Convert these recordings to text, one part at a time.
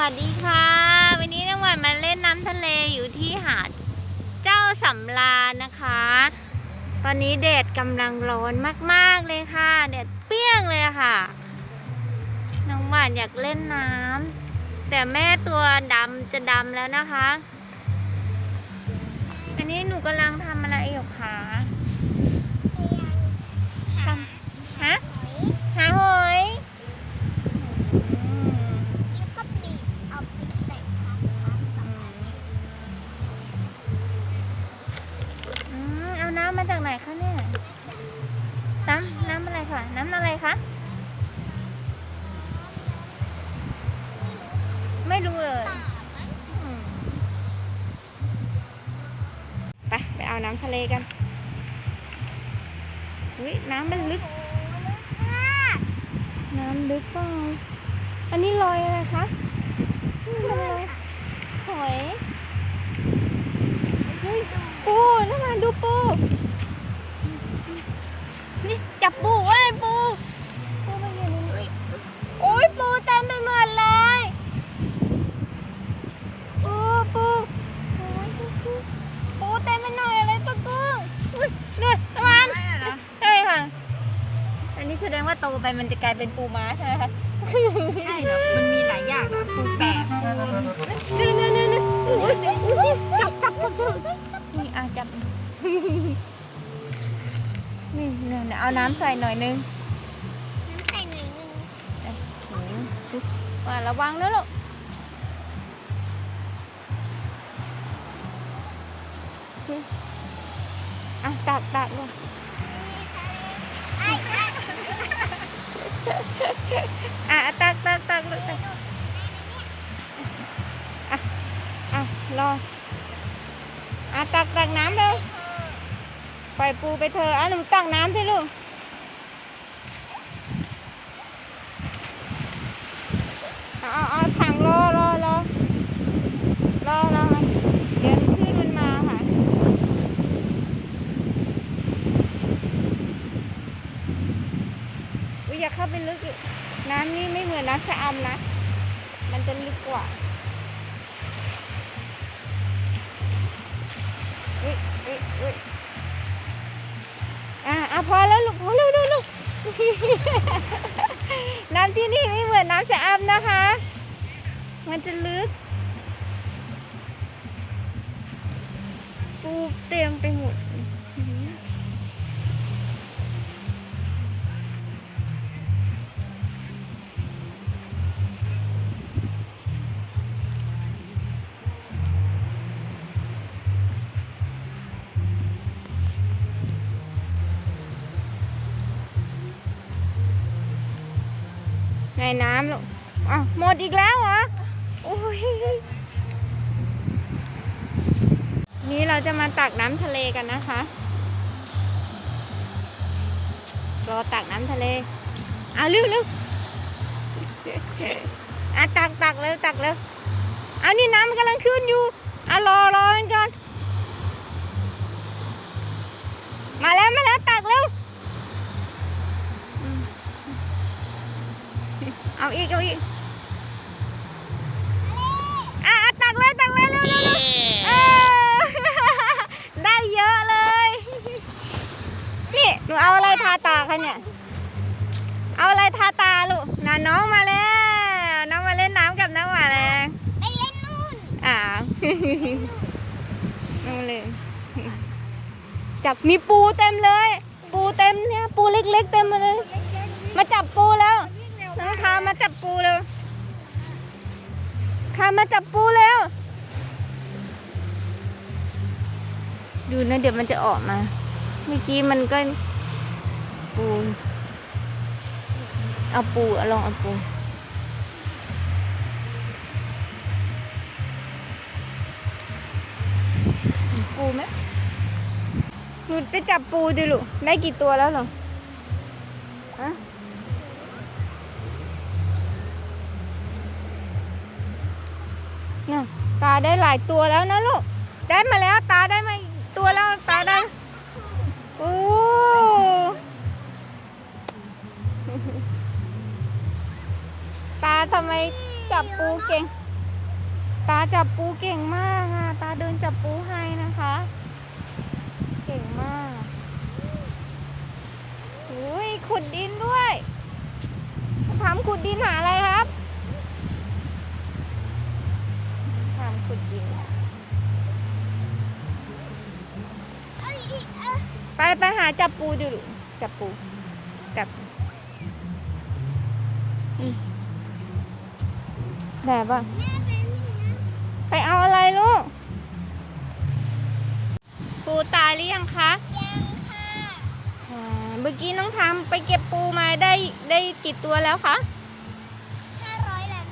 วัสดีค่ะ วันนี้น้ำหวานมาเล่นน้ำทะเลอยู่ที่หาดเจ้าสำราญนะคะ ตอนนี้แดดกำลังร้อนมากๆเลยค่ะแดดเปรี้ยงเลยค่ะ น้องหวานอยากเล่นน้ำแต่แม่ตัวดำจะดำแล้วนะคะ อันนี้หนูกำลังทำอะไรอยู่คะทำฮะหาหอย น้ำทะเลกันอุ้ยน้ำมันลึก น้ำลึกเปล่าอันนี้ลอยอะไรคะลอยหอยเฮ้ยปูนั่นมาดูปู นี่จับปูเว้ยปูปู มันจะกลายเป็นปูม้าใช่ไหมคะใช่เหรอมันมีหลายอย่างนะปูแปะปูนี่นี่นี่นี่อุ๊ยอุ๊ยจับจับจับจับนี่อะจับนี่เนี่ยเนี่ยเอาน้ำใส่หน่อยนึงน้ำใส่หน่อยนึงอืมว่าระวังนะลูกนี่อะตักตักลูก อะตักตักตักลูกตักอะอะรออะตักตักน้ำเลยปล่อยปูไปเธออะหนูตักน้ำสิลูกเอาเอาเอาถังรอรอรอรอรอเดี๋ยวคลื่นมันมาค่ะ อย่าเข้าไปลึกน้ำนี่ไม่เหมือนน้ำชะอำนะ มันจะลึกกว่าอุ้ยอุ้ยอุ้ยอะอะพอแล้วลูกพอเร็วเร็วเร็วน้ำที่นี่ไม่เหมือนน้ำชะอำนะคะ มันจะลึกปูเต็มไปหมด ในน้ำลูกอ้าวหมดอีกแล้วเหรอโอ้ยนี่เราจะมาตักน้ำทะเลกันนะคะ รอตักน้ำทะเลเอาเร็วเร็วอะตักตักเร็วตักเร็วเอานี่น้ำมันกำลังขึ้นอยู่อะรอรอมันก่อน มาแล้วมาแล้ว เอาอีกเอาอีกอะอะตักเลยตักเลยเร็วเร็วเร็วเออได้เยอะเลย นี่หนูเอาอะไรทาตาคะเนี่ย เอาอะไรทาตาลูกน่ะน้องมาแล้ว น้องมาเล่นน้ำกับน้องหวานแล้วไปเล่นนู่นอ่าเอาเลยจับมีปูเต็มเลย ปูเต็มเนี่ยปูเล็ก ๆ เต็มมาเลย มาจับปูแล้ว น้องคามาจับปูแล้วคามาจับปูแล้วดูนะเดี๋ยวมันจะออกมา เมื่อกี้มันก็ปู เอาปูเอาลองเอาปูปูไหมหนูไปจับปูดิลูกได้กี่ตัวแล้วหรอ ได้หลายตัวแล้วนะลูก ได้มาแล้วตาได้มาตัวแล้วตาได้โอ้ตาทำไมจับปูเก่ง ตาจับปูเก่งมากอะ ตาเดินจับปูให้นะคะ เก่งมากอุ้ยขุดดินด้วยทำขุดดินหาอะไรครั ไปไปหาจับปูดูจับปูจับแบบว่าแม่เป็นนะไปเอาอะไรลูก ปูตายหรือยังคะ ยังค่ะเมื่อกี้น้องทำไปเก็บปูมาได้ได้กี่ตัวแล้วคะห้าร้อยล้าน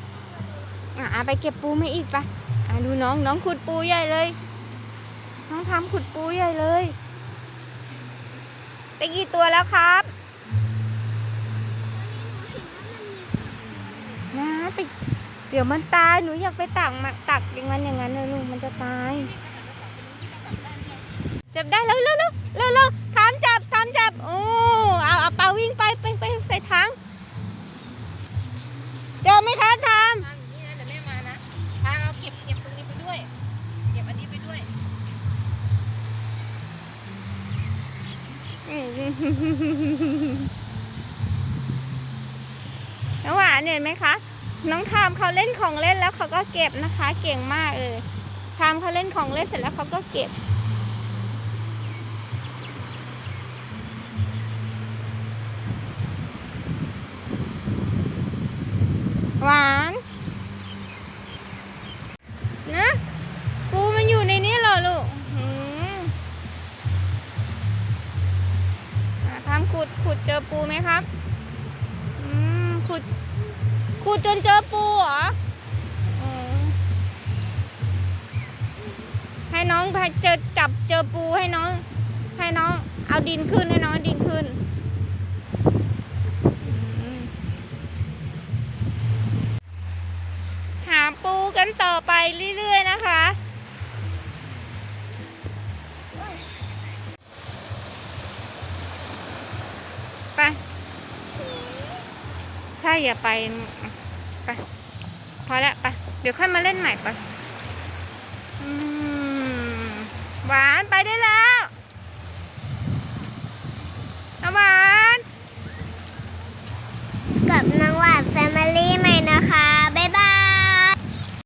อะอะไปเก็บปูมาอีกปะอะดูน้องน้องขุดปูใหญ่เลย น้องทำขุดปูใหญ่เลย ได้กี่ตัวแล้วครับนะไปเดี๋ยวมันตาย หนูอยากไปตักมาตักอย่างนั้นอย่างนั้นเลยลูกมันจะตาย จับได้แล้วเร็วเร็วเร็วเร็วทามจับทามจับ โอ้ เอาเอาเปาวิ่งไปไปไปใส่ถัง เจอไหมคะ น้องหวานเห็นไหมคะ น้องทามเขาเล่นของเล่นแล้วเขาก็เก็บนะคะ เก่งมากเลยทามเขาเล่นของเล่นเสร็จแล้วเขาก็เก็บหวา ขุดเจอปูไหมครับ อืม ขุด ขุดจนเจอปูเหรอให้น้องไปเจอจับเจอปูให้น้อง ให้น้อง เอาดินขึ้นให้น้องดินขึ้นหาปูกันต่อไปเรื่อย อย่าไปไป พอแล้วไป เดี๋ยวค่อยมาเล่นใหม่ไปหวานไปได้แล้วหวาน